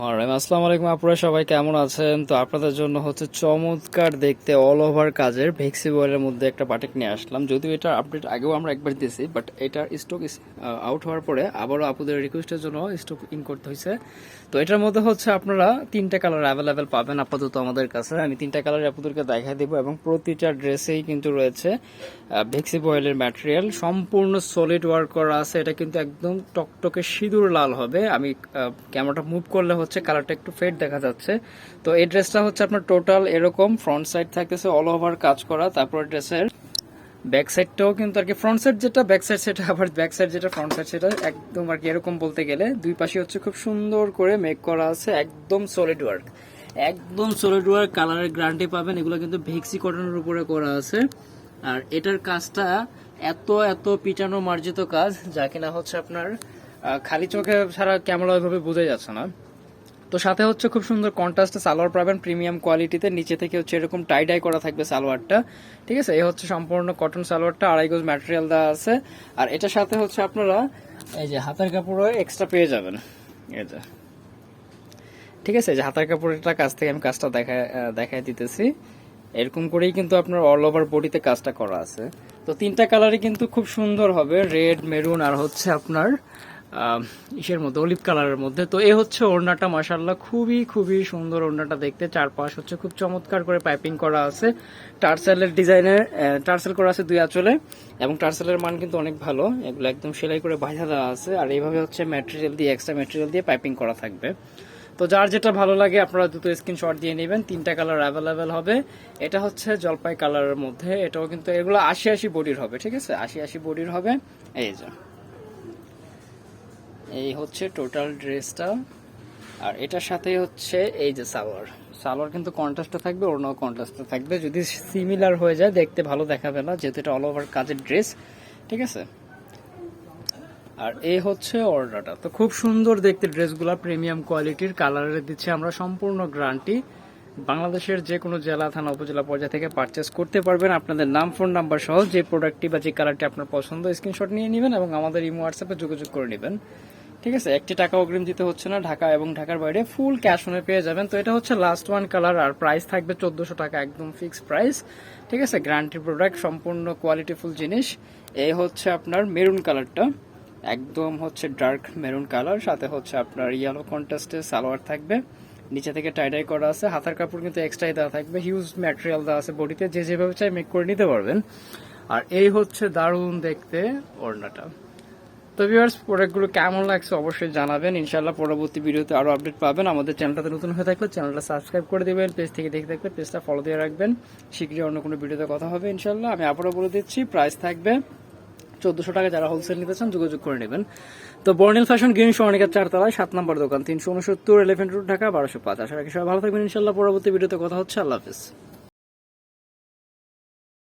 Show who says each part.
Speaker 1: মারাম আসসালামু আলাইকুম আপনারা সবাই কেমন আছেন? তো আপনাদের জন্য হচ্ছে চমৎকার দেখতে অল ওভার কাজের ভেক্সি বয়েলের মধ্যে একটা নিয়ে আসলাম। যদিও এটা আপডেট আগেও আমরা একবার দিয়েছি বাট এটার স্টক আউট হওয়ার পরে আবারও আপনাদের রিকোয়েস্টের জন্য স্টক ইন করতে হয়েছে। তো এটার মধ্যে হচ্ছে আপনারা তিনটা কালার অ্যাভেলেবেল পাবেন আপাতত আমাদের কাছে। আমি তিনটা কালার আপনাদেরকে দেখাই দেবো এবং প্রতিটা ড্রেসেই কিন্তু রয়েছে ভেক্সি বয়েলের ম্যাটেরিয়াল সম্পূর্ণ সলিড ওয়ার্ক করা আছে, এটা কিন্তু একদম টকটকে সিঁদুর লাল হবে। আমি ক্যামেরাটা মুভ করলে হচ্ছে কালারটা একটু ফেড দেখা যাচ্ছে। তো এই ড্রেসটা হচ্ছে আপনার টোটাল এরকম ফ্রন্ট সাইড থাকতেছে অল ওভার কাজ করা, তারপর ড্রেসের ব্যাক সাইডটাও কিন্তু আর কি ফ্রন্ট সাইড যেটা ব্যাক সাইড সেটা, আবার ব্যাক সাইড যেটা ফ্রন্ট সাইড সেটা, একদম আর কি এরকম বলতে গেলে, দুই পাশে হচ্ছে খুব সুন্দর করে মেক করা আছে, একদম সলিড ওয়ার্ক একদম সলিড ওয়ার্ক কালারের গ্যারান্টি পাবেন, এগুলো কিন্তু ভেক্সি কটনের উপরে করা আছে। আর এটার কাজটা এত এত পিটানো মার্জিত কাজ, যা কিনা হচ্ছে আপনার খালি চোখে সারা ক্যামেরা ওইভাবে বোঝাই যাচ্ছে না। তো সাথে হচ্ছে খুব সুন্দর কন্ট্রাস্টে সালোয়ার পাবেন প্রিমিয়াম কোয়ালিটিতে নিচে থেকে হচ্ছে এরকম টাই ডাই করা থাকবে সালোয়ারটা। ঠিক আছে? এই হচ্ছে সম্পূর্ণ কটন সালোয়ারটা, আড়াই গজ ম্যাটেরিয়াল দেওয়া আছে। আর এটার সাথে হচ্ছে আপনারা এই যে হাতের কাপড়ও এক্সট্রা পেয়ে যাবেন। এই যে। ঠিক আছে? যে হাতের কাপড়ের কাছ থেকে আমি কাজটা দেখা দেখাই দিতেছি। এরকম করেই কিন্তু আপনার অল ওভার বডিতে কাজটা করা আছে। তো তিনটা কালারই কিন্তু খুব সুন্দর হবে। রেড মেরুন আর হচ্ছে আপনার ইসের মধ্যে, অলিভ কালারের মধ্যে। তো এ হচ্ছে ওড়নাটা মাসাল্লাহ খুবই খুবই সুন্দর ওড়নাটা দেখতে। চারপাশ হচ্ছে খুব চমৎকার করে পাইপিং করা আছে। টার্সেলের ডিজাইনের টার্সেল করা আছে দুই আঁচলে এবং টার্সেলের মান কিন্তু অনেক ভালো। এগুলো একদম সেলাই করে বাঁধা দেওয়া আছে। আর এইভাবে হচ্ছে ম্যাটেরিয়াল দিয়ে এক্সট্রা ম্যাটেরিয়াল দিয়ে পাইপিং করা থাকবে। তো যার যেটা ভালো লাগে, আপনারা দুটো স্ক্রিনশট দিয়ে নেবেন। তিনটা কালার অ্যাভেলেবেল হবে। এটা হচ্ছে জলপাই কালারের মধ্যে। এটাও কিন্তু, এগুলো আশি আশি বডির হবে, ঠিক আছে? আশি আশি বডির হবে। এই যে। এই হচ্ছে টোটাল ড্রেসটা আর এটার সাথে হচ্ছে এই যে সালোয়ার। সালোয়ার কিন্তু কন্ট্রাস্টে থাকবে অন্য কন্ট্রাস্টে থাকবে। যদি সিমিলার হয়ে যায়, দেখতে ভালো দেখাবে না, যেহেতু এটা অল ওভার কাজের ড্রেস ঠিক আছে? আর এই হচ্ছে অর্ডারটা তো খুব সুন্দর দেখতে ড্রেসগুলো প্রিমিয়াম কোয়ালিটির কালারে দিচ্ছে আমরা, সম্পূর্ণ গ্যারান্টি বাংলাদেশের যে কোনো জেলা, থানা, উপজেলা পর্যায়ে থেকে পারচেস করতে পারবেন। আপনাদের নাম ফোন নাম্বার সহ যে প্রোডাক্টটি বা যে কালারটি আপনার পছন্দ স্ক্রিনশট নিয়ে নেবেন এবং আমাদের ইমো হোয়াটসঅ্যাপে যোগাযোগ করে নেবেন। ঠিক আছে, একটি টাকা অগ্রিম দিতে হচ্ছে না, ঢাকা এবং ঢাকার বাইরে ফুল ক্যাশ অনে পেয়ে যাবেন। তো এটা হচ্ছে লাস্ট ওয়ান কালার আর প্রাইস থাকবে চোদ্দশো টাকা, একদম ফিক্সড প্রাইস ঠিক আছে গ্যারান্টি প্রোডাক্ট সম্পূর্ণ কোয়ালিটিফুল জিনিস। এই হচ্ছে আপনার মেরুন কালারটা একদম হচ্ছে ডার্ক মেরুন কালার সাথে হচ্ছে আপনার ইয়েলো কন্ট্রাস্টে সালোয়ার থাকবে। নিচে থেকে টাইডাই করা আছে, হাতার কাপড় কিন্তু এক্সট্রাই দেওয়া থাকবে হিউজ ম্যাটেরিয়াল দেওয়া আছে বডিতে, যে যেভাবে চাই মেক করে নিতে পারবেন। আর এই হচ্ছে দারুণ দেখতে ওড়নাটা। তো ভিউয়ার্স প্রোডাক্টগুলো কেমন লাগছে অবশ্যই জানাবেন। ইনশাল্লাহ পরবর্তী ভিডিওতে আরও আপডেট পাবেন। আমাদের চ্যানেলটাতে নতুন হয়ে থাকলে চ্যানেলটা সাবস্ক্রাইব করে দেবেন, পেজ থেকে দেখে থাকলে পেজটা ফলো দিয়ে রাখবেন। শীঘ্রই অন্য কোনো ভিডিওতে কথা হবে ইনশাল্লাহ আমি আবারও বলে দিচ্ছি প্রাইস থাকবে চোদ্দশো টাকা। যারা হোলসেল নিতে চান যোগাযোগ করে নেবেন। তো বর্ণিল ফ্যাশন গ্রিন সোনিকার চারতলায়, সাত নম্বর দোকান, তিনশো উনসত্তর এলিফেন্ট রোড ঢাকা, বারোশো পাঁচ আশা রাখি সবাই ভালো থাকবেন ইনশাল্লাহ পরবর্তী ভিডিওতে কথা হচ্ছে। আল্লাহ হাফিজ।